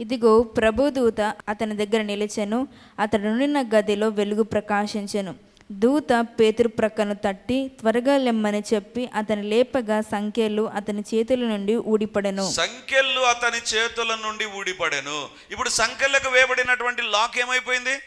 ఇదిగో ప్రభుదూత అతని దగ్గర నిలిచెను. అతడు గదిలో వెలుగు ప్రకాశించెను. దూత పేతురు ప్రక్కను తట్టి త్వరగా లెమ్మని చెప్పి అతని లేపగా సంఖ్యలు అతని చేతుల నుండి ఊడిపడెను. సంఖ్యలు అతని చేతుల నుండి ఊడిపడెను. ఇప్పుడు సంఖ్యలకు వేయబడినటువంటి లాక్ ఏమైపోయింది?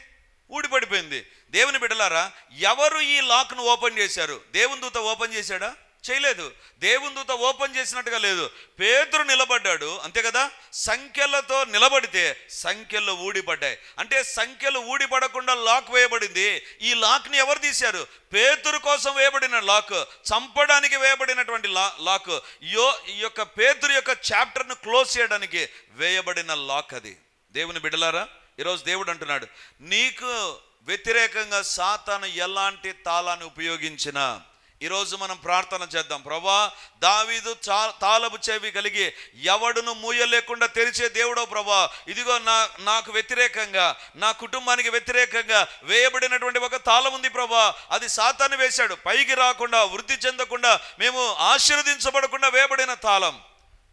ఊడిపడిపోయింది. దేవుని బిడ్డలారా ఎవరు ఈ లాక్ను ఓపెన్ చేశారు? దేవుని దూత ఓపెన్ చేశాడా? చేయలేదు. దేవుని దూత ఓపెన్ చేసినట్టుగా లేదు. పేతురు నిలబడ్డాడు. అంతే కదా? సంఖ్యలతో నిలబడితే సంఖ్యలు ఊడిపడ్డాయి. అంటే సంఖ్యలు ఊడిపడకుండా లాక్ వేయబడింది. ఈ లాక్ని ఎవరు తీశారు? పేతురు కోసం వేయబడిన లాక్ చంపడానికి వేయబడినటువంటి లా లాక్. యో ఈ యొక్క పేతురు యొక్క చాప్టర్ను క్లోజ్ చేయడానికి వేయబడిన లాక్ అది. దేవుని బిడ్డలారా ఈరోజు దేవుడు అంటున్నాడు నీకు వ్యతిరేకంగా సాతాను ఎలాంటి తాళాన్ని ఉపయోగించినా ఈరోజు మనం ప్రార్థన చేద్దాం. ప్రభా దావీదు చా తాళపు చెవి కలిగి ఎవడును మూయలేకుండా తెరిచే దేవుడో ప్రభా. ఇదిగో నా నాకు వ్యతిరేకంగా నా కుటుంబానికి వ్యతిరేకంగా వేయబడినటువంటి ఒక తాళం ఉంది ప్రభా. అది సాతాన్ని వేశాడు. పైకి రాకుండా వృద్ధి చెందకుండా మేము ఆశీర్వదించబడకుండా వేయబడిన తాళం.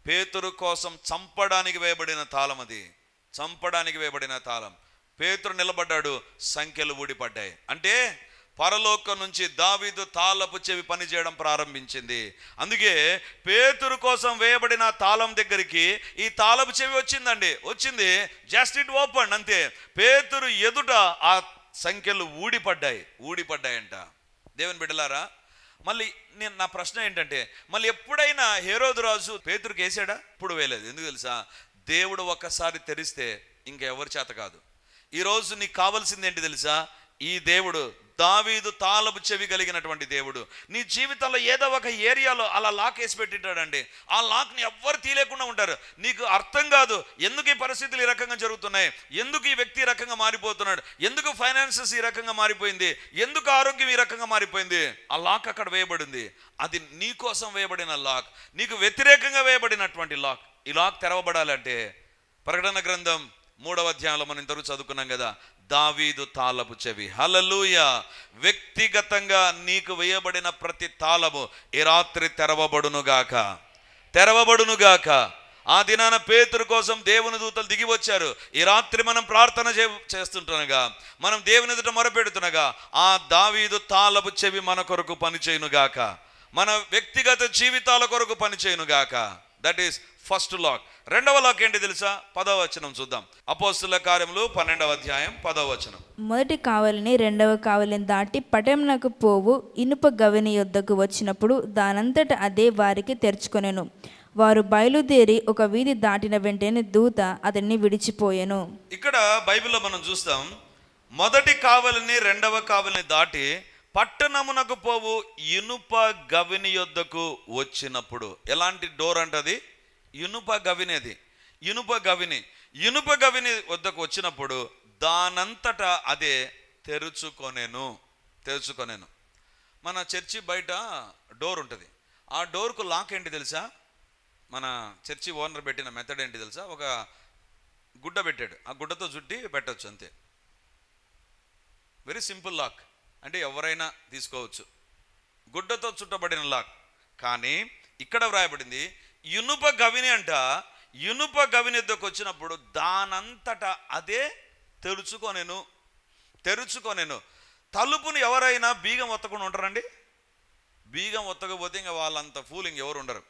పేతురు కోసం చంపడానికి వేయబడిన తాళం అది. చంపడానికి వేయబడిన తాళం. పేతురు నిలబడ్డాడు సంఖ్యలు ఊడిపడ్డాయి. అంటే పరలోకం నుంచి దావీదు తాళపు చెవి పనిచేయడం ప్రారంభించింది. అందుకే పేతురు కోసం వేయబడిన తాళం దగ్గరికి ఈ తాళపు చెవి వచ్చిందండి. వచ్చింది. జస్ట్ ఇట్ ఓపెన్ అంతే. పేతురు ఎదుట ఆ సంఖ్యలు ఊడిపడ్డాయి. ఊడిపడ్డాయంట. దేవుని బిడ్డలారా మళ్ళీ నేను నా ప్రశ్న ఏంటంటే మళ్ళీ ఎప్పుడైనా హేరోదు రాజు పేతురికి వేసాడా? ఇప్పుడు వేయలేదు. ఎందుకు తెలుసా? దేవుడు ఒక్కసారి తెరిస్తే ఇంకెవరి చేత కాదు. ఈరోజు నీకు కావాల్సింది ఏంటి తెలుసా? ఈ దేవుడు దావీదు తాలపు చెవి కలిగినటువంటి దేవుడు. నీ జీవితంలో ఏదో ఒక ఏరియాలో అలా లాక్ వేసి పెట్టింటాడండి. ఆ లాక్ని ఎవ్వరు తీయలేకుండా ఉంటారు. నీకు అర్థం కాదు ఎందుకు ఈ పరిస్థితులు ఈ రకంగా జరుగుతున్నాయి? ఎందుకు ఈ వ్యక్తి ఈ రకంగా మారిపోతున్నాడు? ఎందుకు ఫైనాన్సెస్ ఈ రకంగా మారిపోయింది? ఎందుకు ఆరోగ్యం ఈ రకంగా మారిపోయింది? ఆ లాక్ అక్కడ వేయబడింది. అది నీ కోసం వేయబడిన లాక్. నీకు వ్యతిరేకంగా వేయబడినటువంటి లాక్. ఈ లాక్ తెరవబడాలంటే ప్రకటన గ్రంథం మూడవ అధ్యాయంలో మనం ఇంతవరకు చదువుకున్నాం కదా. దావీదు తాళపు చెవి. హలలుయ వ్యక్తిగతంగా నీకు వేయబడిన ప్రతి తాళము ఈ రాత్రి తెరవబడునుగాక తెరవబడునుగాక ఆ దినాన పేతురు కోసం దేవుని దూతలు దిగి వచ్చారు. ఈ రాత్రి మనం ప్రార్థన చే చేస్తుంటనగా మనం దేవుని ఎదుట మొరపెడుతునగా ఆ దావీదు తాళపు చెవి మన కొరకు పనిచేయునుగాక మన వ్యక్తిగత జీవితాల కొరకు పనిచేయునుగాక దట్ ఈస్ ఫస్ట్ లాక్. రెండవ లాక్ ఏంటి తెలుసా? పదవ వచనం చూద్దాం. అపోస్తుల కార్యములు పన్నెండవ అధ్యాయం పదవ వచనం. మొదటి కావలిని రెండవ కావలిని దాటి పటంనకు పోవు ఇనుప గవిని యొద్దకు వచ్చినప్పుడు దానంతట అదే వారికి తెరుచుకొనెను. వారు బయలుదేరి ఒక వీధి దాటిన వెంటనే దూత అతన్ని విడిచిపోయెను. ఇక్కడ బైబిల్లో మనం చూస్తాం మొదటి కావలిని రెండవ కావలిని దాటి పట్టణమునకు పోవు ఇనుప గవిని యొద్దకు వచ్చినప్పుడు. ఎలాంటి డోర్ అంటది? ఇనుప గవిని అది ఇనుప గవిని. ఇనుప గవిని వద్దకు వచ్చినప్పుడు దానంతట అదే తెరుచుకొనేను తెరుచుకొనేను. మన చర్చి బయట డోర్ ఉంటుంది. ఆ డోర్కు లాక్ ఏంటి తెలుసా? మన చర్చి ఓనర్ పెట్టిన మెథడ్ ఏంటి తెలుసా? ఒక గుడ్డ పెట్టాడు. ఆ గుడ్డతో చుట్టి పెట్టచ్చు అంతే. వెరీ సింపుల్ లాక్ అంటే ఎవరైనా తీసుకోవచ్చు. గుడ్డతో చుట్టబడిన లాక్. కానీ ఇక్కడ వ్రాయబడింది ఇనుప గవిని అంట. ఇనుప గవిని ఎద్దకు వచ్చినప్పుడు దానంతట అదే తెరుచుకొనెను. తెరుచుకొనెను. తలుపును ఎవరైనా బీగం ఒత్తకుండా ఉంటారండి? బీగం ఒత్తకపోతే ఇంకా వాళ్ళంత ఫూలింగ్ ఎవరు ఉండరు.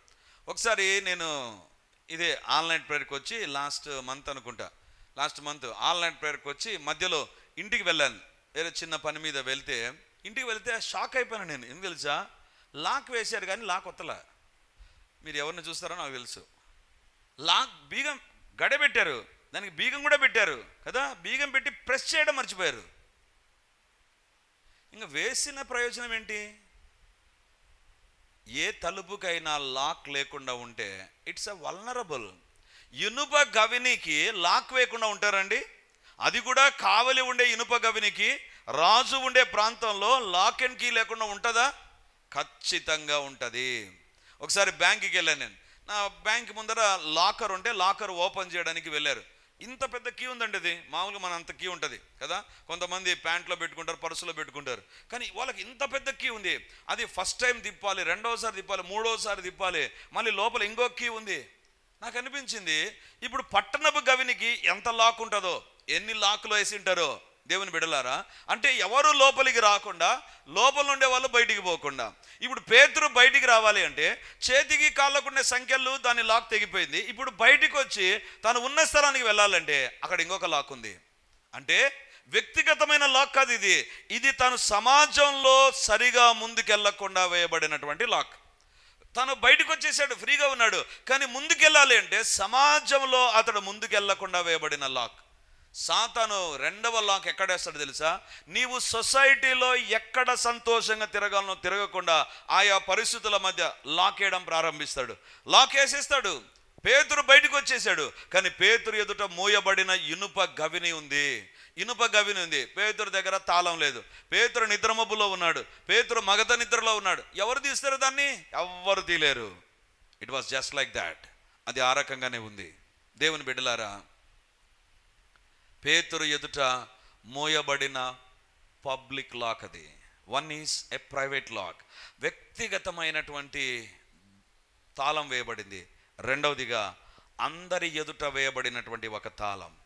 ఒకసారి నేను ఇదే ఆన్లైన్ ప్రేయర్కి వచ్చి లాస్ట్ మంత్ అనుకుంటా. లాస్ట్ మంత్ ఆన్లైన్ ప్రేయర్కి వచ్చి మధ్యలో ఇంటికి వెళ్ళాను. వేరే చిన్న పని మీద వెళ్తే ఇంటికి వెళ్తే షాక్ అయిపోయాను నేను. ఏం తెలుసా? లాక్ వేశారు కానీ లాక్ వత్తలా మీరు ఎవరిని చూస్తారో నాకు తెలుసు. లాక్ బీగం గడ పెట్టారు దానికి బీగం కూడా పెట్టారు కదా? బీగం పెట్టి ప్రెస్ చేయడం మర్చిపోయారు. ఇంకా వేసిన ప్రయోజనం ఏంటి? ఏ తలుపుకైనా లాక్ లేకుండా ఉంటే ఇట్స్ అ వల్నరబుల్. ఇనుప గవినికి లాక్ వేయకుండా ఉంటారండి. అది కూడా కావలి ఉండే ఇనుప గవినికి రాజు ఉండే ప్రాంతంలో లాక్ అండ్ కీ లేకుండా ఉంటుందా? ఖచ్చితంగా ఉంటుంది. ఒకసారి బ్యాంక్కి వెళ్ళాను నేను. నా బ్యాంక్ ముందర లాకర్ ఉంటే లాకర్ ఓపెన్ చేయడానికి వెళ్ళారు. ఇంత పెద్ద కీ ఉందండి ఇది. మామూలుగా మన అంత కీ ఉంటుంది కదా? కొంతమంది ప్యాంట్లో పెట్టుకుంటారు పర్సులో పెట్టుకుంటారు. కానీ వాళ్ళకి ఇంత పెద్ద కీ ఉంది. అది ఫస్ట్ టైం తిప్పాలి రెండోసారి తిప్పాలి మూడోసారి తిప్పాలి మళ్ళీ లోపల ఇంకో కీ ఉంది. నాకు అనిపించింది ఇప్పుడు పట్టణపు గవినికి ఎంత లాక్ ఉంటుందో ఎన్ని లాకులు వేసి ఉంటారో. దేవుని బిడలారా అంటే ఎవరు లోపలికి రాకుండా లోపల ఉండే వాళ్ళు బయటికి పోకుండా. ఇప్పుడు పేతురు బయటికి రావాలి అంటే చేతికి కాళ్ళకుండే సంఖ్యలు దాని లాక్ తెగిపోయింది. ఇప్పుడు బయటికి వచ్చి తను ఉన్న స్థలానికి వెళ్ళాలంటే అక్కడ ఇంకొక లాక్ ఉంది. అంటే వ్యక్తిగతమైన లాక్ కాదు ఇది. ఇది తను సమాజంలో సరిగా ముందుకెళ్ళకుండా వేయబడినటువంటి లాక్. తను బయటకు వచ్చేసాడు ఫ్రీగా ఉన్నాడు. కానీ ముందుకెళ్ళాలి అంటే సమాజంలో అతడు ముందుకెళ్ళకుండా వేయబడిన లాక్. సాతాను రెండవ లాక్ ఎక్కడేస్తాడు తెలుసా? నీవు సొసైటీలో ఎక్కడ సంతోషంగా తిరగాలనో తిరగకుండా ఆయా పరిస్థితుల మధ్య లాక్ వేయడం ప్రారంభిస్తాడు. లాక్ వేసేస్తాడు. పేతురు బయటకు వచ్చేసాడు. కానీ పేతురు ఎదుట మూయబడిన ఇనుప గవిని ఉంది. ఇనుప గవిని ఉంది. పేతురు దగ్గర తాళం లేదు. పేతురు నిద్రమబ్బులో ఉన్నాడు. పేతురు మగధ నిద్రలో ఉన్నాడు. ఎవరు తీస్తారు దాన్ని? ఎవ్వరు తీలేరు. It was just like that అది ఆ రకంగానే ఉంది. దేవుని బిడ్డలారా పేతురు ఎదుట మోయబడిన పబ్లిక్ లాక్ అది. One is a private lock వ్యక్తిగతమైనటువంటి తాళం వేయబడింది. రెండవదిగా అందరి ఎదుట వేయబడినటువంటి ఒక తాళం.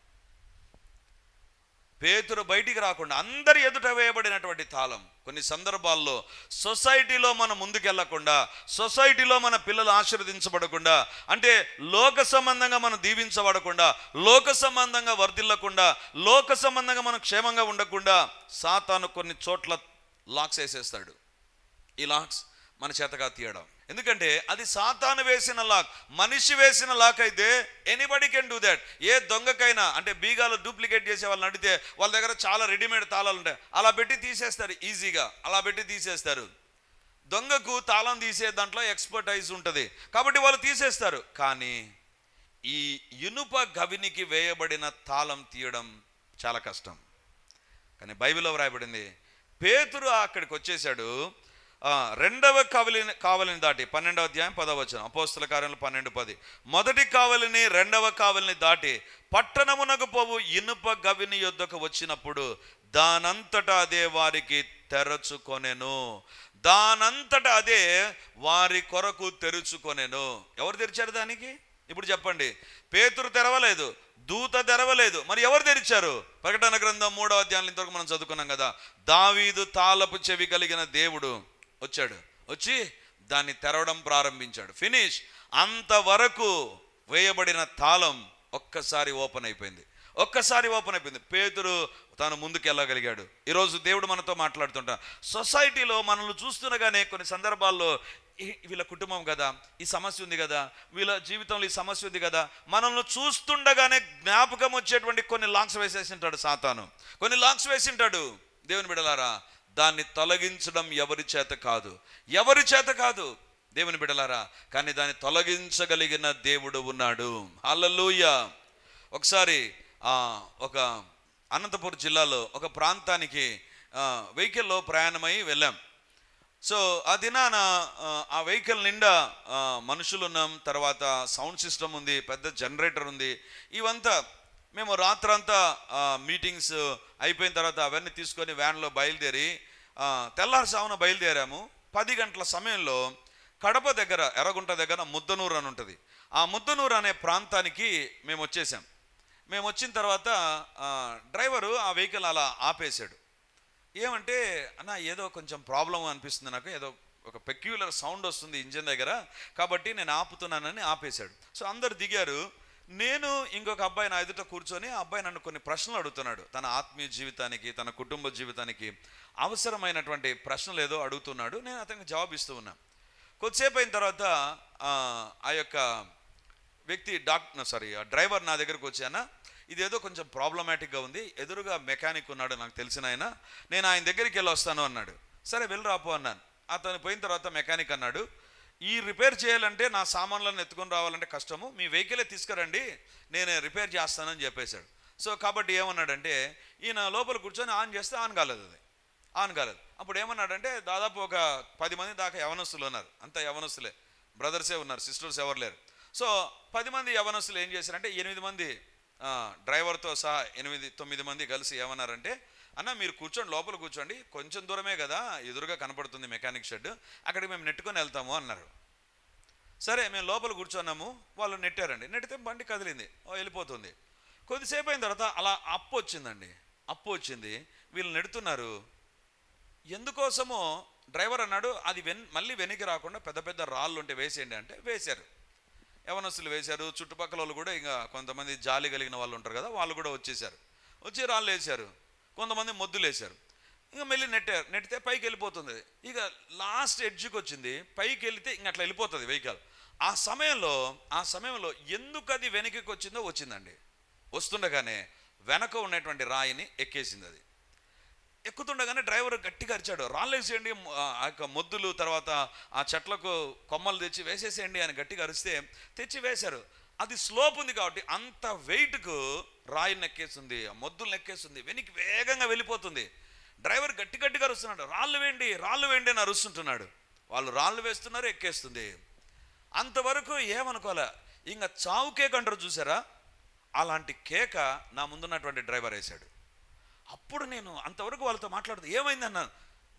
పేతురు బయటికి రాకుండా అందరి ఎదుట వేయబడినటువంటి తాళం. కొన్ని సందర్భాల్లో సొసైటీలో మనం ముందుకెళ్ళకుండా సొసైటీలో మన పిల్లలు ఆశీర్వదించబడకుండా అంటే లోక సంబంధంగా మనం దీవించబడకుండా లోక సంబంధంగా వర్ధిల్లకుండా లోక సంబంధంగా మనం క్షేమంగా ఉండకుండా సాతాను కొన్ని చోట్ల లాక్స్ వేసేస్తాడు. ఈ లాక్స్ మన చేతగా తీయడం. ఎందుకంటే అది సాతాను వేసిన లాక్ మనిషి వేసిన లాక్ అయితే ఎనీబడి కెన్ డూ దట్ ఏ దొంగకైనా అంటే బీగాలు డూప్లికేట్ చేసే వాళ్ళని అడిగితే వాళ్ళ దగ్గర చాలా రెడీమేడ్ తాళాలు ఉంటాయి. అలా పెట్టి తీసేస్తారు ఈజీగా అలా పెట్టి తీసేస్తారు. దొంగకు తాళం తీసే దాంట్లో ఎక్స్పర్టైజ్ ఉంటుంది. కాబట్టి వాళ్ళు తీసేస్తారు. కానీ ఈ ఇనుప గవినికి వేయబడిన తాళం తీయడం చాలా కష్టం. కానీ బైబిల్లో వ్రాయబడింది పేతురు అక్కడికి వచ్చేసాడు రెండవ కావలిని కావలిని దాటి పన్నెండవ అధ్యాయం పదవ అపోస్తుల కార్యంలో పన్నెండు పది. మొదటి కావలిని రెండవ కావలిని దాటి పట్టణమునకు పోవు ఇనుప గవిని యొద్దకు వచ్చినప్పుడు దానంతటా అదే వారికి తెరచుకొనెను. దానంతట అదే వారి కొరకు తెరుచుకొనెను. ఎవరు తెరిచారు దానికి? ఇప్పుడు చెప్పండి. పేతురు తెరవలేదు దూత తెరవలేదు. మరి ఎవరు తెరిచారు? ప్రకటన గ్రంథం మూడో అధ్యాయం ఇంతవరకు మనం చదువుకున్నాం కదా. దావీదు తాళపు చెవి కలిగిన దేవుడు. వచ్చాడు. వచ్చి దాన్ని తెరవడం ప్రారంభించాడు. ఫినిష్. అంతవరకు వేయబడిన తాళం ఒక్కసారి ఓపెన్ అయిపోయింది. ఒక్కసారి ఓపెన్ అయిపోయింది. పేతురు తాను ముందుకు వెళ్ళగలిగాడు. ఈరోజు దేవుడు మనతో మాట్లాడుతుంటా సొసైటీలో మనల్ని చూస్తుండగానే కొన్ని సందర్భాల్లో వీళ్ళ కుటుంబం కదా ఈ సమస్య ఉంది కదా వీళ్ళ జీవితంలో ఈ సమస్య ఉంది కదా మనల్ని చూస్తుండగానే జ్ఞాపకం వచ్చేటువంటి కొన్ని లాంగ్స్ వేసేసి ఉంటాడు సాతాను. కొన్ని లాంగ్స్ వేసింటాడు దేవుని బిడలారా దాన్ని తొలగించడం ఎవరి చేత కాదు? ఎవరి చేత కాదు? దేవుని బిడలారా కానీ దాన్ని తొలగించగలిగిన దేవుడు ఉన్నాడు. అల్లలోయ ఒకసారి ఒక అనంతపురం జిల్లాలో ఒక ప్రాంతానికి వెహికల్లో ప్రయాణమై వెళ్ళాం. సో ఆ దినాన ఆ, వెహికల్ నిండా మనుషులు ఉన్నాం తర్వాత సౌండ్ సిస్టమ్ ఉంది పెద్ద జనరేటర్ ఉంది. ఇవంతా మేము రాత్రంతా మీటింగ్స్ అయిపోయిన తర్వాత అవన్నీ తీసుకొని వ్యాన్లో బయలుదేరి తెల్లారుసామున బయలుదేరాము. పది గంటల సమయంలో కడప దగ్గర ఎర్రగుంట దగ్గర ముద్దనూరు అని ఉంటుంది. ఆ ముద్దనూరు అనే ప్రాంతానికి మేము వచ్చేసాం. మేము వచ్చిన తర్వాత డ్రైవరు ఆ వెహికల్ అలా ఆపేశాడు. ఏమంటే అన్న ఏదో కొంచెం ప్రాబ్లం అనిపిస్తుంది నాకు ఏదో ఒక పెక్యులర్ సౌండ్ వస్తుంది ఇంజిన్ దగ్గర కాబట్టి నేను ఆపుతున్నానని ఆపేశాడు. సో అందరు దిగారు. నేను ఇంకొక అబ్బాయి నా ఎదుట కూర్చొని ఆ అబ్బాయి నన్ను కొన్ని ప్రశ్నలు అడుగుతున్నాడు. తన ఆత్మీయ జీవితానికి తన కుటుంబ జీవితానికి అవసరమైనటువంటి ప్రశ్నలు ఏదో అడుగుతున్నాడు. నేను అతనికి జవాబు ఇస్తూ ఉన్నా. కొద్దిసేపు అయిన తర్వాత ఆ, ఆ యొక్క వ్యక్తి డాక్టర్ సారీ ఆ డ్రైవర్ నా దగ్గరకు వచ్చానా ఇదేదో కొంచెం ప్రాబ్లమాటిక్గా ఉంది. ఎదురుగా మెకానిక్ ఉన్నాడు నాకు తెలిసిన ఆయన. నేను ఆయన దగ్గరికి వెళ్ళి వస్తాను అన్నాడు. సరే వెళ్ళి రాపో అన్నాను. అతను పోయిన తర్వాత మెకానిక్ అన్నాడు. ఈ రిపేర్ చేయాలంటే నా సామాన్లను ఎత్తుకొని రావాలంటే కష్టము. మీ వెహికలే తీసుకురండి నేను రిపేర్ చేస్తానని చెప్పేశాడు. సో కాబట్టి ఏమన్నాడంటే ఈయన లోపల కూర్చొని ఆన్ చేస్తే ఆన్ కాలేదు అది. ఆన్ కాలేదు. అప్పుడు ఏమన్నాడంటే దాదాపు ఒక పది మంది దాకా యవనస్తులు ఉన్నారు. అంత యవనస్తులే. బ్రదర్సే ఉన్నారు సిస్టర్స్ ఎవరు లేరు. సో పది మంది యవనస్తులు ఏం చేశారంటే ఎనిమిది మంది డ్రైవర్తో సహా ఎనిమిది తొమ్మిది మంది కలిసి ఏమన్నారంటే అన్న మీరు కూర్చోండి లోపల కూర్చోండి. కొంచెం దూరమే కదా ఎదురుగా కనపడుతుంది మెకానిక్ షెడ్. అక్కడికి మేము నెట్టుకొని వెళ్తాము అన్నారు. సరే మేము లోపల కూర్చున్నాము. వాళ్ళు నెట్టారండి. నెట్టితే బండి కదిలింది. ఓ వెళ్ళిపోతుంది. కొద్దిసేపు అయిన తర్వాత అలా అప్పు వచ్చిందండి. అప్పు వచ్చింది. వీళ్ళు నెడుతున్నారు. ఎందుకోసమో డ్రైవర్ అన్నాడు అది వెన్ మళ్ళీ వెనక్కి రాకుండా పెద్ద పెద్ద రాళ్ళు ఉంటే వేసేయండి అంటే వేశారు. యవనస్తులు వేశారు. చుట్టుపక్కల వాళ్ళు కూడా ఇంకా కొంతమంది జాలి కలిగిన వాళ్ళు ఉంటారు కదా వాళ్ళు కూడా వచ్చేసారు వచ్చి రాళ్ళు వేశారు. కొంతమంది మొద్దులు వేశారు ఇంకా మళ్ళీ నెట్టారు నెట్టితే పైకి వెళ్ళిపోతుంది ఇక లాస్ట్ ఎడ్జ్కి వచ్చింది పైకి వెళితే ఇంక అట్లా వెళ్ళిపోతుంది వెహికల్. ఆ సమయంలో ఆ సమయంలో ఎందుకు అది వెనక్కి వచ్చిందో వచ్చిందండి. వస్తుండగానే వెనక ఉన్నటువంటి రాయిని ఎక్కేసింది అది ఎక్కుతుండగానే డ్రైవర్ గట్టిగా అరిచాడు. రాళ్ళు వేసేయండి ఆ యొక్క మొద్దులు తర్వాత ఆ చెట్లకు కొమ్మలు తెచ్చి వేసేసేయండి అని గట్టిగా అరిస్తే తెచ్చి వేశారు. అది స్లోప్ ఉంది కాబట్టి అంత వెయిట్కు రాయి నెక్కేస్తుంది ఆ మొద్దులు నెక్కేస్తుంది వెనక్కి వేగంగా వెళ్ళిపోతుంది. డ్రైవర్ గట్టి గట్టిగా అరుస్తున్నాడు రాళ్ళు వేయండి రాళ్ళు వేయండి అని అరుస్తుంటున్నాడు. వాళ్ళు రాళ్ళు వేస్తున్నారు ఎక్కేస్తుంది. అంతవరకు ఏమనుకోలే ఇంకా చావు కేక్ అంటారు చూసారా? అలాంటి కేక నా ముందున్నటువంటి డ్రైవర్ వేశాడు. అప్పుడు నేను అంతవరకు వాళ్ళతో మాట్లాడుతూ ఏమైంది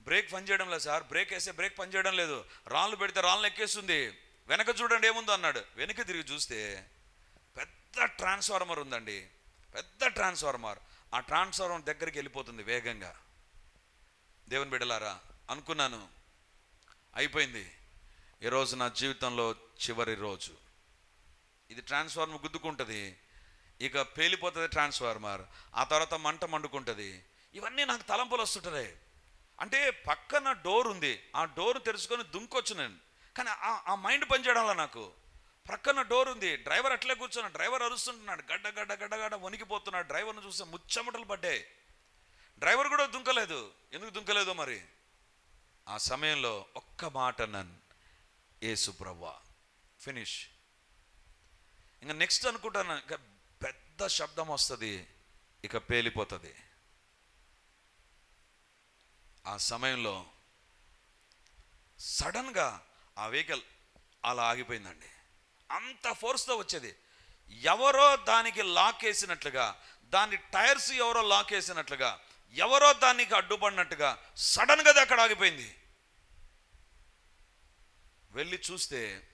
బ్రేక్ పనిచేయడం లేదు సార్? బ్రేక్ వేస్తే బ్రేక్ పని చేయడం లేదు. రాళ్ళు పెడితే రాళ్ళు ఎక్కేస్తుంది వెనక చూడండి ఏముందో అన్నాడు. వెనక తిరిగి చూస్తే పెద్ద ట్రాన్స్ఫార్మర్ ఉందండి. పెద్ద ట్రాన్స్ఫార్మర్. ఆ ట్రాన్స్ఫార్మర్ దగ్గరికి వెళ్ళిపోతుంది వేగంగా. దేవుని బిడ్డలారా అనుకున్నాను. అయిపోయింది. ఈరోజు నా జీవితంలో చివరి రోజు. ఇది ట్రాన్స్ఫార్మర్ గుద్దుకుంటుంది. ఇక పేలిపోతుంది ట్రాన్స్ఫార్మర్. ఆ తర్వాత మంట మండుకుంటుంది. ఇవన్నీ నాకు తలంపులు వస్తుంటాయి. అంటే పక్కన డోర్ ఉంది. ఆ డోర్ తెరుచుకొని దుంకొచ్చు నేను. కానీ ఆ- ఆ మైండ్ పనిచేయడంలో నాకు. ప్రక్కన డోర్ ఉంది. డ్రైవర్ అట్లే కూర్చున్నాడు డ్రైవర్ అరుస్తుంటున్నాడు. గడ్డ గడ్డ గడ్డ గడ్డ వణికిపోతున్నాడు. డ్రైవర్ను చూస్తే ముచ్చమటలు పడ్డాయి. డ్రైవర్ కూడా దుంకలేదు. ఎందుకు దుంకలేదో మరి? ఆ సమయంలో ఒక్క మాట నన్ను ఏసు ప్రవ్వా ఫినిష్. ఇంకా నెక్స్ట్ అనుకుంటాను. ఇంకా పెద్ద శబ్దం వస్తుంది. ఇక పేలిపోతుంది. ఆ సమయంలో సడన్గా ఆ వెహికల్ అలా ఆగిపోయిందండి. అంత ఫోర్స్తో వచ్చేది. ఎవరో దానికి లాక్ వేసినట్లుగా దాని టైర్స్ ఎవరో లాక్ వేసినట్లుగా ఎవరో దానికి అడ్డుపడినట్టుగా సడన్గా అది అక్కడ ఆగిపోయింది. వెళ్ళి చూస్తే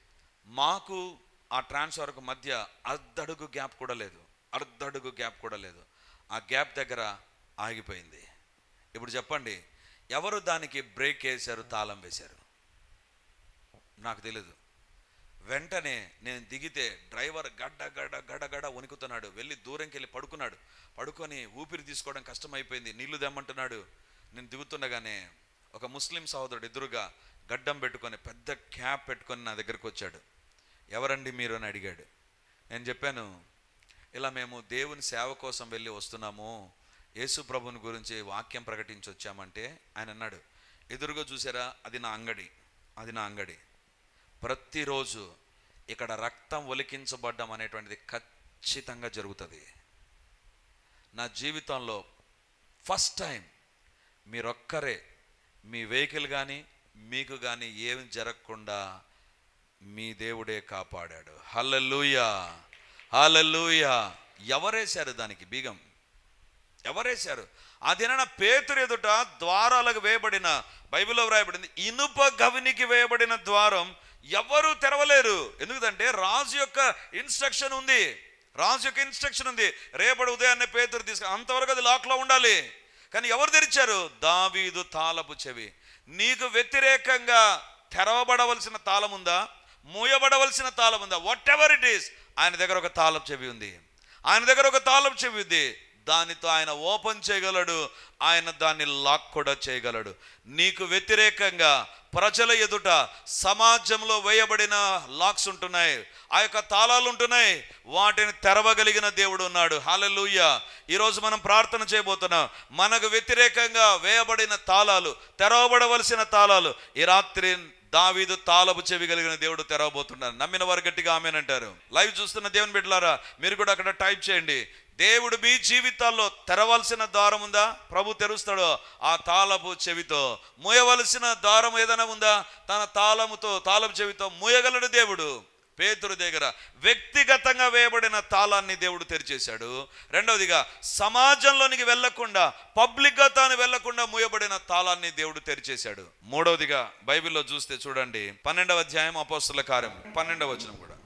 మాకు ఆ ట్రాన్స్ఫర్కు మధ్య అర్ధడుగు గ్యాప్ కూడా లేదు. అర్ధడుగు గ్యాప్ కూడా లేదు. ఆ గ్యాప్ దగ్గర ఆగిపోయింది. ఇప్పుడు చెప్పండి ఎవరు దానికి బ్రేక్ వేశారు తాళం వేశారు? నాకు తెలీదు. వెంటనే నేను దిగితే డ్రైవర్ గడ్డ గడ గడ గడ వణుకుతున్నాడు. వెళ్ళి దూరంకి వెళ్ళి పడుకున్నాడు. పడుకొని ఊపిరి తీసుకోవడం కష్టమైపోయింది. నీళ్ళు తెమ్మంటున్నాడు. నేను దిగుతుండగానే ఒక ముస్లిం సహోదరుడు ఎదురుగా గడ్డం పెట్టుకొని పెద్ద క్యాప్ పెట్టుకొని నా దగ్గరకు వచ్చాడు. ఎవరండి మీరు అని అడిగాడు. నేను చెప్పాను ఇలా మేము దేవుని సేవ కోసం వెళ్ళి వస్తున్నాము. యేసు ప్రభుని గురించి వాక్యం ప్రకటించి వచ్చామంటే ఆయన అన్నాడు. ఎదురుగా చూసారా? అది నా అంగడి. అది నా అంగడి. ప్రతిరోజు ఇక్కడ రక్తం ఒలికించబడ్డం అనేటువంటిది ఖచ్చితంగా జరుగుతుంది. నా జీవితంలో ఫస్ట్ టైం మీరొక్కరే మీ వెహికల్ కానీ మీకు కానీ ఏమి జరగకుండా మీ దేవుడే కాపాడాడు. హలలుయా హలలుయా ఎవరేశారు దానికి బీగం? ఎవరేశారు? ఆ దినాన పేతురు ఎదుట ద్వారాలకు వేయబడిన బైబిల్లో వ్రాయబడింది ఇనుప గవినికి వేయబడిన ద్వారం ఎవరు తెరవలేరు. ఎందుకంటే రాజు యొక్క ఇన్స్ట్రక్షన్ ఉంది. రాజు యొక్క ఇన్స్ట్రక్షన్ ఉంది. రేపటి ఉదయాన్నే పేతురు తీసుకు అంతవరకు అది లాక్లో ఉండాలి. కానీ ఎవరు తెరిచారు? దావీదు తాళపు చెవి. నీకు వ్యతిరేకంగా తెరవబడవలసిన తాళం ఉందా? మూయబడవలసిన తాళం ఉందా? వాట్ ఎవర్ ఇట్ ఈస్ ఆయన దగ్గర ఒక తాళం చెవి ఉంది. ఆయన దగ్గర ఒక తాళం చెవి ఉంది. దానితో ఆయన ఓపెన్ చేయగలడు. ఆయన దాన్ని లాక్ కూడా చేయగలడు. నీకు వ్యతిరేకంగా ప్రజల ఎదుట సమాజంలో వేయబడిన లాక్స్ ఉంటున్నాయి. ఆ యొక్క తాళాలు ఉంటున్నాయి. వాటిని తెరవగలిగిన దేవుడు ఉన్నాడు. హాలెలూయ ఈరోజు మనం ప్రార్థన చేయబోతున్నాం. మనకు వ్యతిరేకంగా వేయబడిన తాళాలు తెరవబడవలసిన తాళాలు ఈ రాత్రి దావీదు తాళపు చెవి కలిగిన దేవుడు తెరవబోతున్నారు నమ్మిన వారు గట్టిగా ఆమెనంటారు. లైవ్ చూస్తున్న దేవుని బిడ్డలారా మీరు కూడా అక్కడ టైప్ చేయండి. దేవుడు మీ జీవితాల్లో తెరవలసిన ద్వారం ఉందా? ప్రభు తెరుస్తాడో ఆ తాళపు చెవితో. మూయవలసిన ద్వారం ఏదైనా ఉందా? తన తాళముతో తాళపు చెవితో మూయగలడు దేవుడు. పేతురు దగ్గర వ్యక్తిగతంగా వేయబడిన తాళాన్ని దేవుడు తెరిచేశాడు. రెండవదిగా సమాజంలోనికి వెళ్ళకుండా పబ్లిక్గా తాను వెళ్ళకుండా మూయబడిన తాళాన్ని దేవుడు తెరిచేశాడు. మూడవదిగా బైబిల్లో చూస్తే చూడండి పన్నెండవ అధ్యాయం అపోస్తుల కార్యం పన్నెండవ వచనం కూడా.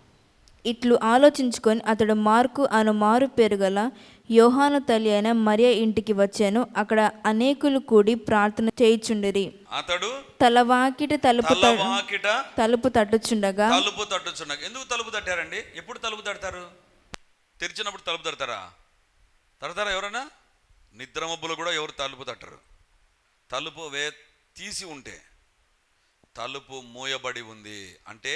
ఇట్లు ఆలోచించుకొని అతడు మార్కు అను మారు పేరు గల యోహాను తల్లి అయిన మరియ ఇంటికి వచ్చాను. అక్కడ అనేకులు కూడి ప్రార్థన చేయుచుండిరి. అతడు తలవాకిట తలుపు తలవాకిట తలుపు తట్టుచుండగా తలుపు తట్టుచున్నాక ఎందుకు తలుపు తట్టారండి? ఎప్పుడు తలుపు తడతారు? తెరిచినప్పుడు తలుపు తడతారా? తడతారా ఎవరైనా నిద్రమబ్బులు కూడా ఎవరు తలుపు తట్టరు. తలుపు వే తీసి ఉంటే తలుపు మూయబడి ఉంది. అంటే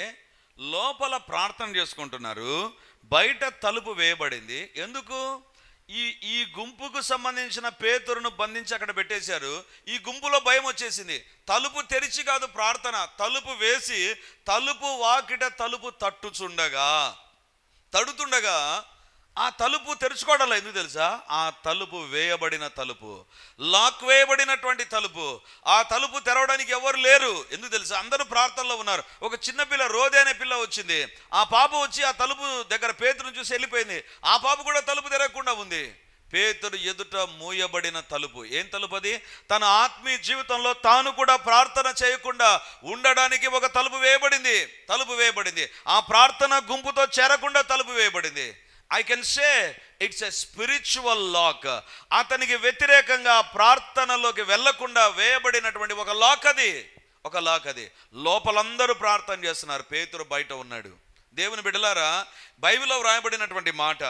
లోపల ప్రార్థన చేసుకుంటున్నారు బయట తలుపు వేయబడింది. ఎందుకు? ఈ ఈ గుంపుకు సంబంధించిన పేతురును బంధించి అక్కడ పెట్టేశారు. ఈ గుంపులో భయం వచ్చేసింది. తలుపు తెరిచి కాదు ప్రార్థన తలుపు వేసి తలుపు వాకిట తలుపు తట్టుచుండగా తడుతుండగా ఆ తలుపు తెరుచుకోవడంలో ఎందుకు తెలుసా? ఆ తలుపు వేయబడిన తలుపు లాక్ వేయబడినటువంటి తలుపు. ఆ తలుపు తెరవడానికి ఎవరు లేరు. ఎందుకు తెలుసా? అందరూ ప్రార్థనలో ఉన్నారు. ఒక చిన్న పిల్ల రోదే అనే పిల్ల వచ్చింది. ఆ పాప వచ్చి ఆ తలుపు దగ్గర పేతును చూసి వెళ్ళిపోయింది. ఆ పాప కూడా తలుపు తెరగకుండా ఉంది. పేతురు ఎదుట మూయబడిన తలుపు. ఏం తలుపు అది? తన ఆత్మీయ జీవితంలో తాను కూడా ప్రార్థన చేయకుండా ఉండడానికి ఒక తలుపు వేయబడింది. తలుపు వేయబడింది. ఆ ప్రార్థన గుంపుతో చేరకుండా తలుపు వేయబడింది. I can say it's a spiritual lock అతనికి వ్యతిరేకంగా ప్రార్థనలోకి వెళ్ళకుండా వేయబడినటువంటి ఒక లాక్ అది. ఒక లాక్ అది. లోపలందరూ ప్రార్థన చేస్తున్నారు. పేతురు బయట ఉన్నాడు. దేవుని బిడలారా బైబిల్లో వ్రాయబడినటువంటి మాట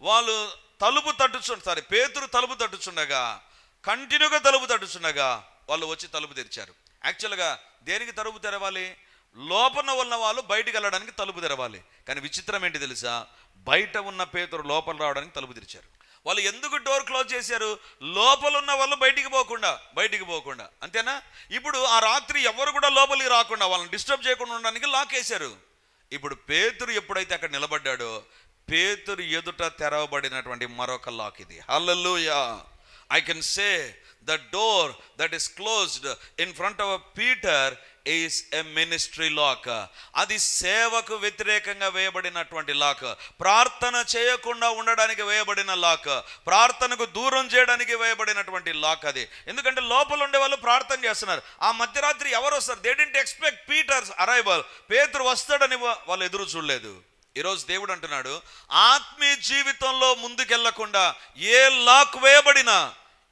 వాళ్ళు తలుపు తట్టుచు సారీ పేతురు తలుపు తట్టుచుండగా కంటిన్యూగా తలుపు తట్టుచుండగా వాళ్ళు వచ్చి తలుపు తెరిచారు. యాక్చువల్గా దేనికి తలుపు తెరవాలి? లోపల ఉన్న వాళ్ళు బయటికి వెళ్ళడానికి తలుపు తెరవాలి. కానీ విచిత్రం ఏంటి తెలుసా? బయట ఉన్న పేతురు లోపల రావడానికి తలుపు తెరిచారు. వాళ్ళు ఎందుకు డోర్ క్లోజ్ చేశారు? లోపల ఉన్న వాళ్ళు బయటికి పోకుండా బయటికి పోకుండా. అంతేనా? ఇప్పుడు ఆ రాత్రి ఎవరు కూడా లోపలికి రాకుండా వాళ్ళని డిస్టర్బ్ చేయకుండా ఉండడానికి లాక్ వేశారు. ఇప్పుడు పేతురు ఎప్పుడైతే అక్కడ నిలబడ్డాడో పేతురు ఎదుట తెరవబడినటువంటి మరొక లాక్ ఇది. Hallelujah I can say the door that is closed in front of Peter is a ministry lock అది సేవకు వ్యతిరేకంగా వేయబడినటువంటి లాక్ ప్రార్థన చేయకుండా ఉండడానికి వేయబడిన లాక్ ప్రార్థనకు దూరం చేయడానికి వేయబడినటువంటి లాక్ అది. ఎందుకంటే లోపల ఉండే వాళ్ళు ప్రార్థన చేస్తున్నారు. ఆ మధ్యరాత్రి ఎవరు వస్తారు? They didn't expect Peter's arrival పేతురు వస్తాడని వాళ్ళు ఎదురు చూడలేదు. ఈరోజు దేవుడు అంటున్నాడు ఆత్మీయ జీవితంలో ముందుకెళ్ళకుండా ఏ లాక్ వేయబడినా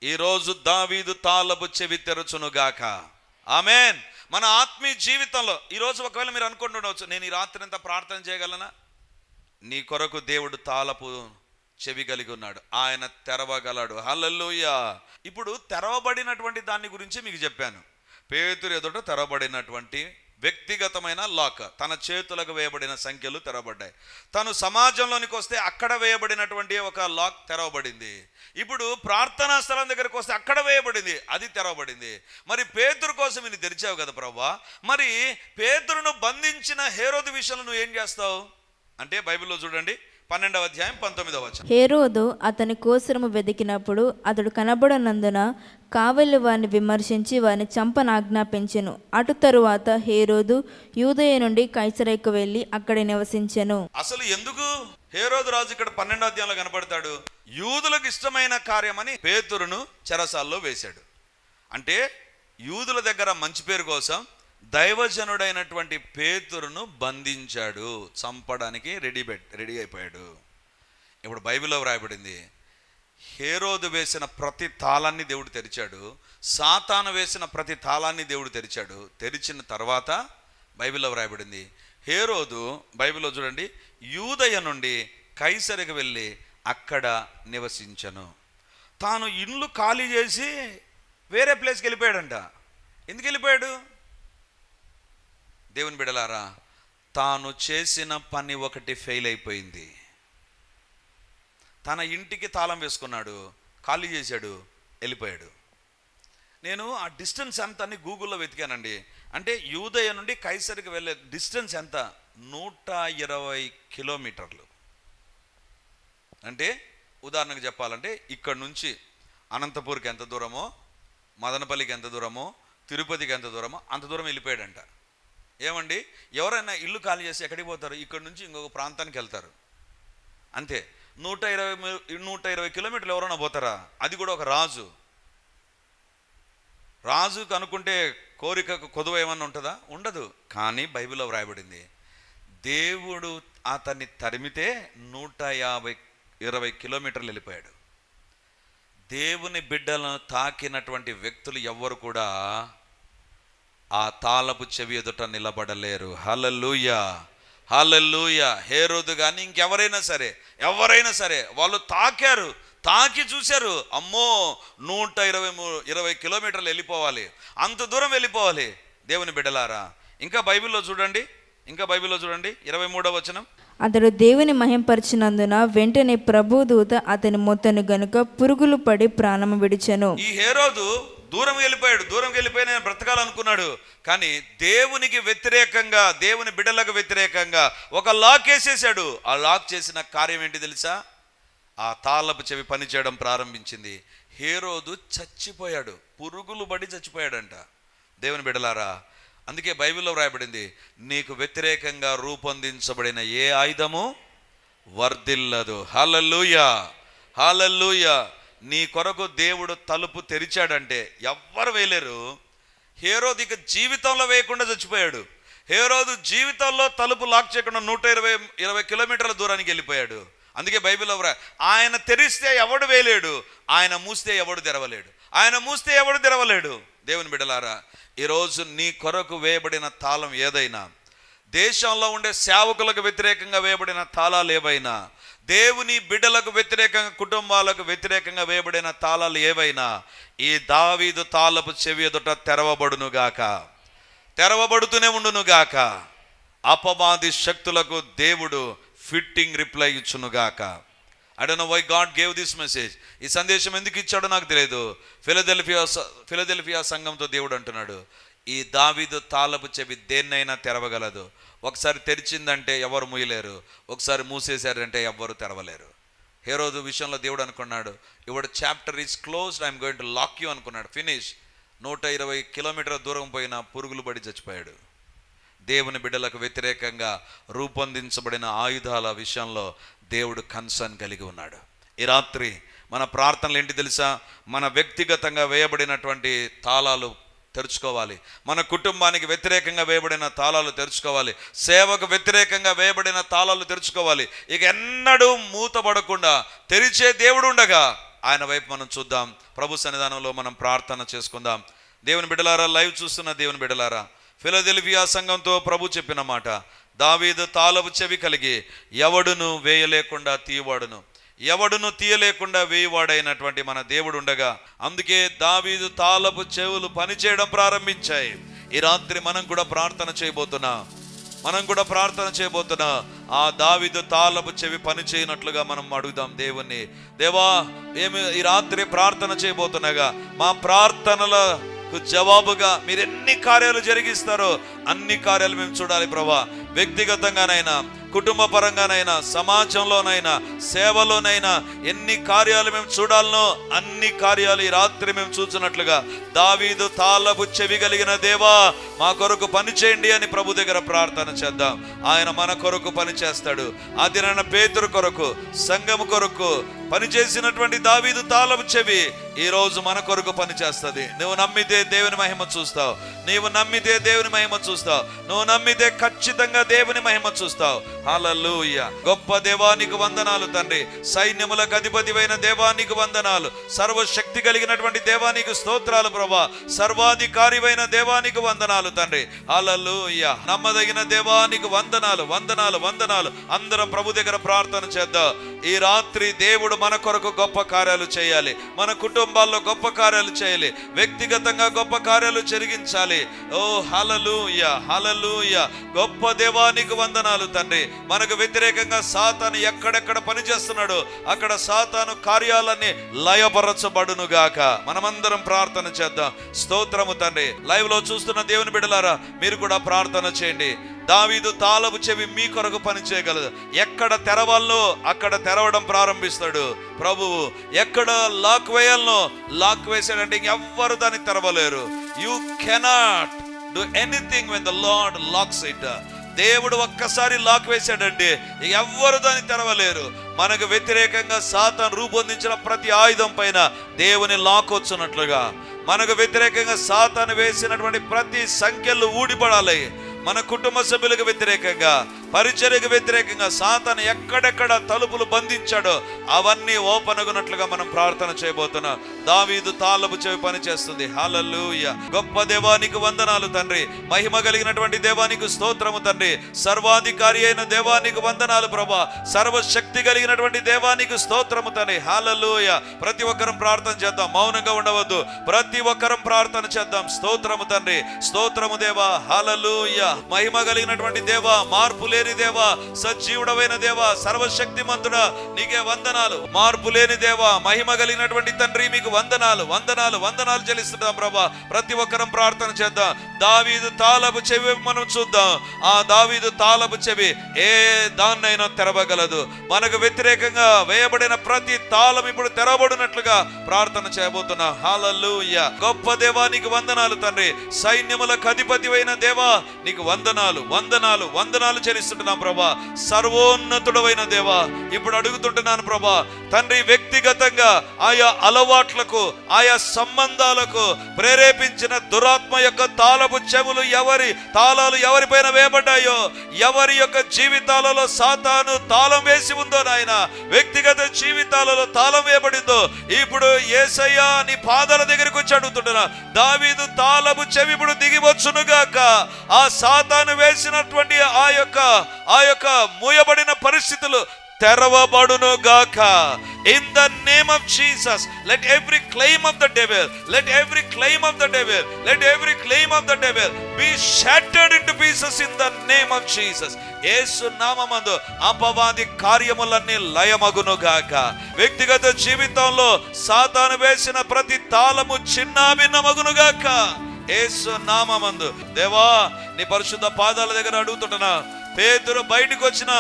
ఈరోజు దావీదు తాళపు చెవి తెరచునుగాక. ఆమెన్. మన ఆత్మీయ జీవితంలో ఈరోజు ఒకవేళ మీరు అనుకుంటుండవచ్చు నేను ఈ రాత్రి అంతా ప్రార్థన చేయగలనా? నీ కొరకు దేవుడు తాళపు చెవి కలిగి ఉన్నాడు. ఆయన తెరవగలడు. హల్లెలూయా. ఇప్పుడు తెరవబడినటువంటి దాని గురించి మీకు చెప్పాను. పేతురు ఎదుట తెరవబడినటువంటి వ్యక్తిగతమైన లాక్ తన చేతులకు వేయబడిన సంఖ్యలు తెరవబడ్డాయి. తను సమాజంలోనికి వస్తే అక్కడ వేయబడినటువంటి ఒక లాక్ తెరవబడింది. ఇప్పుడు ప్రార్థనా స్థలం దగ్గరకు వస్తే అక్కడ వేయబడింది అది తెరవబడింది. మరి పేతురు కోసం ఇది తెరిచావు కదా ప్రభా మరి పేతురును బంధించిన హేరోది విషయంలో నువ్వు ఏం చేస్తావు? అంటే బైబిల్లో చూడండి పన్నెండవ అధ్యాయం పంతొమ్మిదవ హేరోదు అతని కోసరము వెతికినప్పుడు అతడు కనబడనందున కావలి వారిని విమర్శించి వారిని చంపను ఆజ్ఞాపించెను అటు తరువాత హేరోదు యూదయ నుండి కైసరైకు వెళ్ళి అక్కడ నివసించెను. అసలు ఎందుకు? హేరోదు రాజు ఇక్కడ పన్నెండో అధ్యాయంలో కనపడతాడు. యూదులకు ఇష్టమైన కార్యమని పేతురును చెరసాల్లో వేశాడు. అంటే యూదుల దగ్గర మంచి పేరు కోసం దైవజనుడైనటువంటి పేతురును బంధించాడు. చంపడానికి రెడీ పెట్ రెడీ అయిపోయాడు. ఇప్పుడు బైబిల్లో వ్రాయబడింది హేరోదు వేసిన ప్రతి తాళాన్ని దేవుడు తెరిచాడు. సాతాను వేసిన ప్రతి తాళాన్ని దేవుడు తెరిచాడు. తెరిచిన తర్వాత బైబిల్లో వ్రాయబడింది. హేరోదు బైబిల్లో చూడండి యూదయ నుండి కైసరికి వెళ్ళి అక్కడ నివసించను. తాను ఇల్లు ఖాళీ చేసి వేరే ప్లేస్కి వెళ్ళిపోయాడంట. ఎందుకు వెళ్ళిపోయాడు? దేవుని బిడలారా తాను చేసిన పని ఒకటి ఫెయిల్ అయిపోయింది. తన ఇంటికి తాళం వేసుకున్నాడు ఖాళీ చేశాడు వెళ్ళిపోయాడు. నేను ఆ డిస్టెన్స్ ఎంత అని గూగుల్లో వెతికానండి. అంటే యూదయ నుండి కైసరికి వెళ్ళే డిస్టెన్స్ ఎంత? నూట ఇరవై కిలోమీటర్లు. అంటే ఉదాహరణకు చెప్పాలంటే ఇక్కడ నుంచి అనంతపూర్కి ఎంత దూరమో మదనపల్లికి ఎంత దూరమో తిరుపతికి ఎంత దూరమో అంత దూరం వెళ్ళిపోయాడంట. ఏమండి? ఎవరైనా ఇల్లు ఖాళీ చేసి ఎక్కడికి పోతారు? ఇక్కడ నుంచి ఇంకొక ప్రాంతానికి వెళ్తారు. అంతే. నూట ఇరవై నూట ఇరవై కిలోమీటర్లు ఎవరైనా పోతారా? అది కూడా ఒక రాజు. రాజుకు అనుకుంటే కోరికకు కొదువ ఏమన్నా ఉంటుందా? ఉండదు. కానీ బైబిల్లో వ్రాయబడింది దేవుడు అతన్ని తరిమితే నూట యాభై ఇరవై కిలోమీటర్లు వెళ్ళిపోయాడు. దేవుని బిడ్డలను తాకినటువంటి వ్యక్తులు ఎవ్వరు కూడా ఆ తాళపు చెవి ఎదుట నిలబడలేరు. హలలుయా హలలుయ హేరోదు కానీ ఇంకెవరైనా సరే ఎవరైనా సరే వాళ్ళు తాకారు తాకి చూశారు అమ్మో నూట ఇరవై ఇరవై కిలోమీటర్లు వెళ్ళిపోవాలి అంత దూరం వెళ్ళిపోవాలి. దేవుని బిడ్డలారా ఇంకా బైబిల్లో చూడండి ఇంకా బైబిల్లో చూడండి ఇరవై మూడవ వచనం. అతడు దేవుని మహింపరిచినందున వెంటనే ప్రభుదూత అతని మొత్తను గనుక పురుగులు పడి ప్రాణము విడిచెను. ఈ హేరోదు దూరం వెళ్ళిపోయాడు దూరం వెళ్ళిపోయి నేను బ్రతకాలనుకున్నాడు. కానీ దేవునికి వ్యతిరేకంగా దేవుని బిడ్డలకు వ్యతిరేకంగా ఒక లాక్ వేసేసాడు ఆ లాక్ చేసిన కార్యం ఏంటి తెలుసా? ఆ తాళపు చెవి పనిచేయడం ప్రారంభించింది. హేరోదు చచ్చిపోయాడు. పురుగులు పడి చచ్చిపోయాడంట. దేవుని బిడలారా అందుకే బైబిల్లో వ్రాయబడింది నీకు వ్యతిరేకంగా రూపొందించబడిన ఏ ఆయుధము వర్దిల్లదు హల్లెలూయా! హల్లెలూయా! నీ కొరకు దేవుడు తలుపు తెరిచాడంటే ఎవ్వరు వేయలేరు. హేరోదు ఇక జీవితంలో వేయకుండా చచ్చిపోయాడు. హేరోదు జీవితంలో తలుపు లాక్ చేయకుండా నూట ఇరవై ఇరవై కిలోమీటర్ల దూరానికి వెళ్ళిపోయాడు. అందుకే బైబిల్ ఎవరా ఆయన తెరిస్తే ఎవడు వేయలేడు ఆయన మూస్తే ఎవడు తెరవలేడు. ఆయన మూస్తే ఎవడు తెరవలేడు. దేవుని బిడ్డలారా ఈరోజు నీ కొరకు వేయబడిన తాళం ఏదైనా దేశంలో ఉండే సేవకులకు వ్యతిరేకంగా వేయబడిన తాళాలు ఏవైనా దేవుని బిడ్డలకు వ్యతిరేకంగా కుటుంబాలకు వ్యతిరేకంగా వేయబడిన తాళాలు ఏవైనా ఈ దావీదు తాళపు చెవి ఎదుట తెరవబడునుగాక తెరవబడుతూనే ఉండునుగాక అపవాది శక్తులకు దేవుడు fitting reply ఇచ్చునుగాక I don't know why God gave this message ఈ సందేశం ఎందుకు ఇచ్చాడో నాకు తెలియదు. ఫిలదెల్ఫియా ఫిలదెల్ఫియా సంఘంతో దేవుడు అంటున్నాడు. ఈ దావీదు తాళపు చెవి దేన్నైనా తెరవగలదు. ఒకసారి తెరిచిందంటే ఎవరు మూయలేరు. ఒకసారి మూసేశారంటే ఎవ్వరు తెరవలేరు. హేరోదు విషయంలో దేవుడు అనుకున్నాడు ఇవాడు chapter is closed I'm going to lock you అనుకున్నాడు. ఫినిష్ నూట ఇరవై కిలోమీటర్ల దూరం పోయిన పురుగులు పడి చచ్చిపోయాడు. దేవుని బిడ్డలకు వ్యతిరేకంగా రూపొందించబడిన ఆయుధాల విషయంలో దేవుడు కన్సర్న్ కలిగి ఉన్నాడు. ఈ రాత్రి మన ప్రార్థనలు ఏంటి తెలుసా? మన వ్యక్తిగతంగా వేయబడినటువంటి తాళాలు తెరుచుకోవాలి. మన కుటుంబానికి వ్యతిరేకంగా వేయబడిన తాళాలు తెరుచుకోవాలి. సేవకు వ్యతిరేకంగా వేయబడిన తాళాలు తెరుచుకోవాలి. ఇక ఎన్నడూ మూతపడకుండా తెరిచే దేవుడు ఉండగా ఆయన వైపు మనం చూద్దాం. ప్రభు సన్నిధానంలో మనం ప్రార్థన చేసుకుందాం. దేవుని బిడలారా లైవ్ చూస్తున్న దేవుని బిడలారా ఫిలదెల్ఫియా సంఘంతో ప్రభు చెప్పిన మాట దావీదు తాళపు చెవి కలిగి ఎవడును వేయలేకుండా తీయవాడును. ఎవడును తీయలేకుండా వేయవాడైనటువంటి మన దేవుడు ఉండగా అందుకే దావీదు తాళపు చెవులు పనిచేయడం ప్రారంభించాయి. ఈ రాత్రి మనం కూడా ప్రార్థన చేయబోతున్నాం మనం కూడా ప్రార్థన చేయబోతున్నా ఆ దావిదు తాళపు చెవి పని చేయనట్లుగా మనం అడుగుదాం దేవుణ్ణి. దేవా ఏమి ఈ రాత్రి ప్రార్థన చేయబోతున్నాగా మా ప్రార్థనలకు జవాబుగా మీరు ఎన్ని కార్యాలు జరిగిస్తారో అన్ని కార్యాలు మేము చూడాలి ప్రభా. వ్యక్తిగతంగానైనా కుటుంబ పరంగానైనా సమాజంలోనైనా సేవలోనైనా ఎన్ని కార్యాలు మేము చూడాలనో అన్ని కార్యాలు ఈ రాత్రి మేము చూసినట్లుగా దావీదు తాళపు చెవి కలిగిన దేవా మా కొరకు పని చేయండి అని ప్రభు దగ్గర ప్రార్థన చేద్దాం. ఆయన మన కొరకు పని చేస్తాడు. అది దినాన పేతురు కొరకు సంఘము కొరకు పని చేసినటువంటి దావీదు తాళపు చెవి ఈ రోజు మన కొరకు పని చేస్తుంది. నువ్వు నమ్మితే దేవుని మహిమ చూస్తావు. నీవు నమ్మితే దేవుని మహిమ చూస్తావు. నువ్వు నమ్మితే ఖచ్చితంగా దేవుని మహిమ చూస్తావు. హల్లెలూయా. గొప్ప దేవానికి వందనాలు తండ్రి. సైన్యములకు అధిపతివైన దేవానికి వందనాలు. సర్వశక్తి కలిగినటువంటి దేవానికి స్తోత్రాలు ప్రభా. సర్వాధికారివైన దేవానికి వందనాలు తండ్రి. హల్లెలూయా. నమ్మదగిన దేవానికి వందనాలు వందనాలు వందనాలు. అందరం ప్రభు దగ్గర ప్రార్థన చేద్దాం. ఈ రాత్రి దేవుడు మన కొరకు గొప్ప కార్యాలు చేయాలి. మన కుటుంబాల్లో గొప్ప కార్యాలు చేయాలి. వ్యక్తిగతంగా గొప్ప కార్యాలు జరిగించాలి. ఓ హలలుయ హలలుయ గొప్ప దేవానికి వందనాలు తండ్రి. మనకు వ్యతిరేకంగా సాతాను ఎక్కడెక్కడ పనిచేస్తున్నాడో అక్కడ సాతాను కార్యాలన్నీ లయపరచబడును గాక మనమందరం ప్రార్థన చేద్దాం. స్తోత్రము తండ్రి. లైవ్లో చూస్తున్న దేవుని బిడ్డలారా మీరు కూడా ప్రార్థన చేయండి. దావీదు తాళపు చెవి మీ కొరకు పని చేయగలదు ఎక్కడ తెరవాలనో అక్కడ తెరవడం ప్రారంభిస్తాడు. ప్రభువు ఎక్కడ లాక్ వేయాలనో లాక్ వేసాడంటే ఇంకెవ్వరు దాన్ని తెరవలేరు. You cannot do anything when the lord locks it దేవుడు ఒక్కసారి లాక్ వేశాడండి. ఎవ్వరు దాన్ని తెరవలేరు. మనకు వ్యతిరేకంగా సాతాన్ రూపొందించిన ప్రతి ఆయుధం పైన దేవుని లాక్ వచ్చినట్లుగా మనకు వ్యతిరేకంగా సాతాను వేసినటువంటి ప్రతి సంఖ్యలు ఊడిపడాలి. మన కుటుంబ సభ్యులకు వ్యతిరేకంగా. పరిచర్యకు వ్యతిరేకంగా సాతాను ఎక్కడెక్కడ తలుపులు బంధించాడో అవన్నీ ఓపెన్ అగునట్లుగా మనం ప్రార్థన చేయబోతున్నాం. దావీదు తాళపు చెవి పని చేస్తుంది హాలూయ గొప్ప దేవానికి వందనాలు తండ్రి. మహిమ కలిగినటువంటి దేవానికి స్తోత్రము తండ్రి. సర్వాధికారి అయిన దేవానికి వందనాలు ప్రభా. సర్వశక్తి కలిగినటువంటి దేవానికి స్తోత్రము తండ్రి. హాలూయ ప్రతి ఒక్కరం ప్రార్థన చేద్దాం. మౌనంగా ఉండవద్దు. ప్రతి ఒక్కరం ప్రార్థన చేద్దాం. స్తోత్రము తండ్రి. స్తోత్రము దేవా. హాలూయ మహిమ కలిగినటువంటి దేవా. మార్పు లేని దేవా సజీవుడమైన దేవా సర్వశక్తిమంతుడా నీకే వందనాలు. మార్పు లేని దేవా మహిమ కలిగినటువంటి తండ్రి మీకు వందనాలు వందనాలు వందనాలు చెల్లిస్తున్నాం ప్రభా. ప్రతి ఒక్కరం ప్రార్థన చేద్దాం. దావీదు తాళపు చెవి మనం చూద్దాం. ఆ దావీదు తాళపు చెవి ఏ దాన్నైనా తెరవగలదు. మనకు వ్యతిరేకంగా వేయబడిన ప్రతి తాళం ఇప్పుడు తెరవబడినట్లుగా ప్రార్థన చేయబోతున్నా. హాలూయ గొప్ప దేవా నీకు వందనాలు తండ్రి. సైన్యములకు అధిపతివైన దేవా నీకు వందనాలు వందనాలు వందనాలు చెల్లిస్తుంటున్నాం ప్రభా. సర్వోన్నతుడమైన దేవా ఇప్పుడు అడుగుతుంటున్నాను ప్రభా తండ్రి వ్యక్తిగతంగా ఆయా అలవాట్లకు ఆయా సంబంధాలకు ప్రేరేపించిన దురాత్మ యొక్క తాళపు చెవులు ఎవరి తాళాలు ఎవరిపైన వేయబడ్డాయో ఎవరి యొక్క జీవితాలలో సాతాను తాళం వేసి ఉందో నాయన వ్యక్తిగత జీవితాలలో తాళం వేయబడిందో ఇప్పుడు ఏసయ్యా నీ పాదాల దగ్గరికి వచ్చి అడుగుతుంటున్నా. దావీదు తాళపు చెవి ఇప్పుడు దిగివచ్చునుగాక ఆ సాతాను వేసినటువంటి ఆ యొక్క ఆ యొక్క మూయబడిన పరిస్థితులు తెరవబడును గాక. In the name of Jesus let every claim of the devil let every claim of the devil let every claim of the devil be shattered into pieces in the name of Jesus Yesu నామమందు అపవాది కార్యములన్నీ లయమగును గాక వ్యక్తిగత జీవితంలో సాతాను వేసిన ప్రతి తాళము చిన్నాభిన్నమగును గాక ఏసు నామందు. దేవా నీ పరిశుద్ధ పాదాల దగ్గర అడుగుతుంటున్నా పేతురు బయటకు వచ్చిన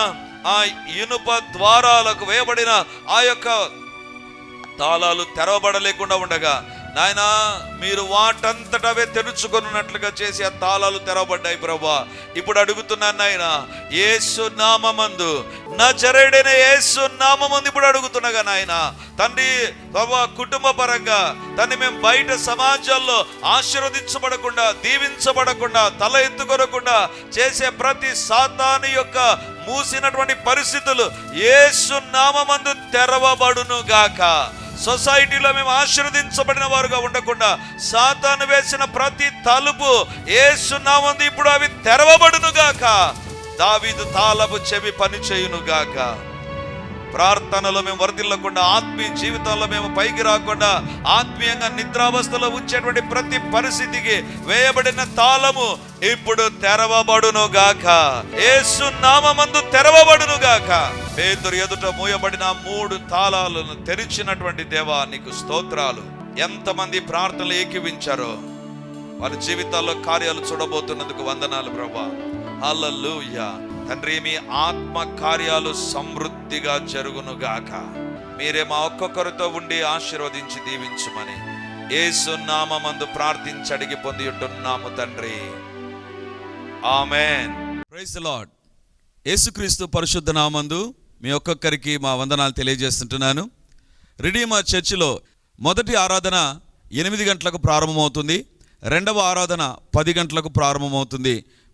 ఆ ఇనుప ద్వారాలకు వేయబడిన ఆ యొక్క తాళాలు తెరవబడలేకుండా ఉండగా నాయన మీరు వాటంతటవే తెరుచుకున్నట్లుగా చేసి ఆ తాళాలు తెరవబడ్డాయి ప్రభా. ఇప్పుడు అడుగుతున్నాను నాయన ఏసు నామమందు నా చెరడైన ఏసు నామందు ఇప్పుడు అడుగుతున్నాగా నాయన. తండ్రి ప్రభా కుటుంబ పరంగా తండ్రి మేము బయట సమాజాల్లో ఆశీర్వదించబడకుండా దీవించబడకుండా తల ఎత్తుకొనకుండా చేసే ప్రతి సాతాని యొక్క మూసినటువంటి పరిస్థితులు ఏసు నామమందు తెరవబడును గాక సొసైటీలో మేము ఆశీర్వదించబడిన వారుగా ఉండకుండా సాతాను వేసిన ప్రతి తలుపు ఏసునామంది ఇప్పుడు అవి తెరవబడును గాక దావీదు తాళపు చెవి పని చేయును గాక ప్రార్థనలో మేము వర్దిల్లకుండా ఆత్మీయ జీవితంలో మేము పైకి రాకుండా ఆత్మీయంగా నిద్రావస్థలో ఉంచేటువంటి ప్రతి పరిస్థితికి వేయబడిన తాళము ఇప్పుడు తెరవబడును గాక. ఏసు నామందు తెరవబడును గాక. పేదరు ఎదుట మూయబడిన మూడు తాళాలను తెరిచినటువంటి దేవా నీకు స్తోత్రాలు. ఎంతమంది ప్రార్థనలు ఏకీవించారో వారి జీవితాల్లో కార్యాలు చూడబోతున్నందుకు వందనాలు ప్రభా. హల్లెలూయా. తండ్రి మీ ఆత్మ కార్యాలు సమృద్ధిగా జరుగును గాక మీరే మా ఒక్కొక్కరితో ఉండి ఆశీర్వదించి దీవించుమని యేసు నామమందు ప్రార్థించి అడిగి పొంది ఉంటున్నాము తండ్రి. ఆమెన్. ప్రైజ్ లాడ్ యేసుక్రీస్తు పరిశుద్ధ నామందు మీ ఒక్కొక్కరికి మా వందనాలు తెలియజేస్తుంటున్నాను. రిడీమర్ చర్చిలో మొదటి ఆరాధన ఎనిమిది గంటలకు ప్రారంభమవుతుంది. రెండవ ఆరాధన పది గంటలకు ప్రారంభమవుతుంది.